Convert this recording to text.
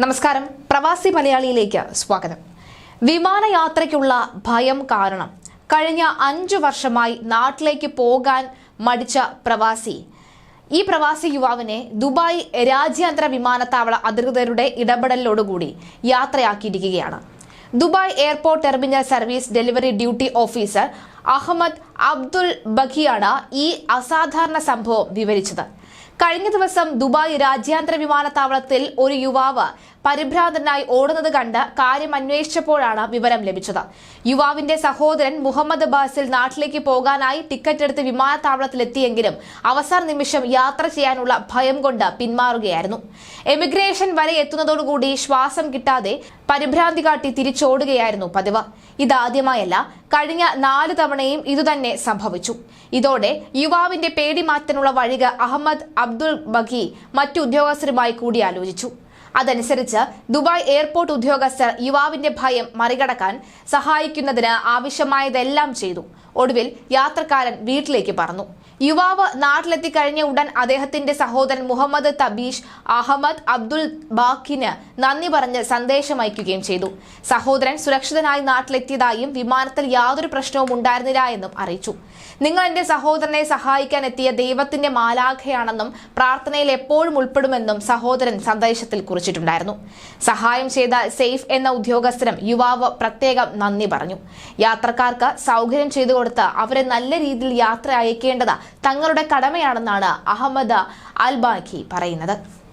നമസ്കാരം. പ്രവാസി മലയാളിയിലേക്ക് സ്വാഗതം. വിമാനയാത്രയ്ക്കുള്ള ഭയം കാരണം. കഴിഞ്ഞ അഞ്ചു വർഷമായി നാട്ടിലേക്ക് പോകാൻ മടിച്ച പ്രവാസി. ഈ പ്രവാസി യുവാവിനെ ദുബായ് രാജ്യാന്തര വിമാനത്താവള അധികൃതരുടെ ഇടപെടലോടുകൂടി യാത്രയാക്കിയിരിക്കുകയാണ്. Dubai airport terminal service delivery duty officer Ahmed Abdul ബഖിയാണ് ഈ അസാധാരണ സംഭവം വിവരിച്ചത്. കഴിഞ്ഞ ദിവസം ദുബായ് രാജ്യാന്തര വിമാനത്താവളത്തിൽ ഒരു യുവാവ് പരിഭ്രാന്തനായി ഓടുന്നത് കണ്ട് കാര്യം അന്വേഷിച്ചപ്പോഴാണ് വിവരം ലഭിച്ചത്. യുവാവിന്റെ സഹോദരൻ മുഹമ്മദ് ബാസിൽ നാട്ടിലേക്ക് പോകാനായി ടിക്കറ്റ് എടുത്ത് വിമാനത്താവളത്തിലെത്തിയെങ്കിലും അവസാന നിമിഷം യാത്ര ചെയ്യാനുള്ള ഭയം കൊണ്ട് പിന്മാറുകയായിരുന്നു. എമിഗ്രേഷൻ വരെ എത്തുന്നതോടുകൂടി ശ്വാസം കിട്ടാതെ പരിഭ്രാന്തി കാട്ടി തിരിച്ചോടുകയായിരുന്നു പതിവ്. ഇതാദ്യമായല്ല കഴിഞ്ഞ നാല് തവണയും ഇതുതന്നെ സംഭവിച്ചു. ഇതോടെ യുവാവിന്റെ പേടി മാറ്റാനുള്ള വഴിക അഹമ്മദ് അബ്ദുൾ ബഖി മറ്റു ഉദ്യോഗസ്ഥരുമായി കൂടിയാലോചിച്ചു. അതനുസരിച്ച് ദുബായ് എയർപോർട്ട് ഉദ്യോഗസ്ഥർ യുവാവിന്റെ ഭയം മറികടക്കാൻ സഹായിക്കുന്നതിന് ആവശ്യമായതെല്ലാം ചെയ്തു. ഒടുവിൽ യാത്രക്കാരൻ വീട്ടിലേക്ക് പറന്നു. യുവാവ് നാട്ടിലെത്തി കഴിഞ്ഞ ഉടൻ അദ്ദേഹത്തിന്റെ സഹോദരൻ മുഹമ്മദ് തബീഷ് അഹമ്മദ് അബ്ദുൽ ബാഖിന് നന്ദി പറഞ്ഞ് സന്ദേശം അയക്കുകയും ചെയ്തു. സഹോദരൻ സുരക്ഷിതനായി നാട്ടിലെത്തിയതായും വിമാനത്തിൽ യാതൊരു പ്രശ്നവും ഉണ്ടായിരുന്നില്ല എന്നും അറിയിച്ചു. നിങ്ങൾ എന്റെ സഹോദരനെ സഹായിക്കാൻ എത്തിയ ദൈവത്തിന്റെ മാലാഖയാണെന്നും പ്രാർത്ഥനയിൽ എപ്പോഴും ഉൾപ്പെടുമെന്നും സഹോദരൻ സന്ദേശത്തിൽ കുറിച്ചിട്ടുണ്ടായിരുന്നു. സഹായം ചെയ്ത സേഫ് എന്ന ഉദ്യോഗസ്ഥരും യുവാവ് പ്രത്യേകം നന്ദി പറഞ്ഞു. യാത്രക്കാർക്ക് സൗകര്യം ചെയ്തു കൊടുത്ത് അവരെ നല്ല രീതിയിൽ യാത്ര അയക്കേണ്ടത് തങ്ങളുടെ കടമയാണെന്നാണ് അഹമ്മദ് അൽബാഖി പറയുന്നത്.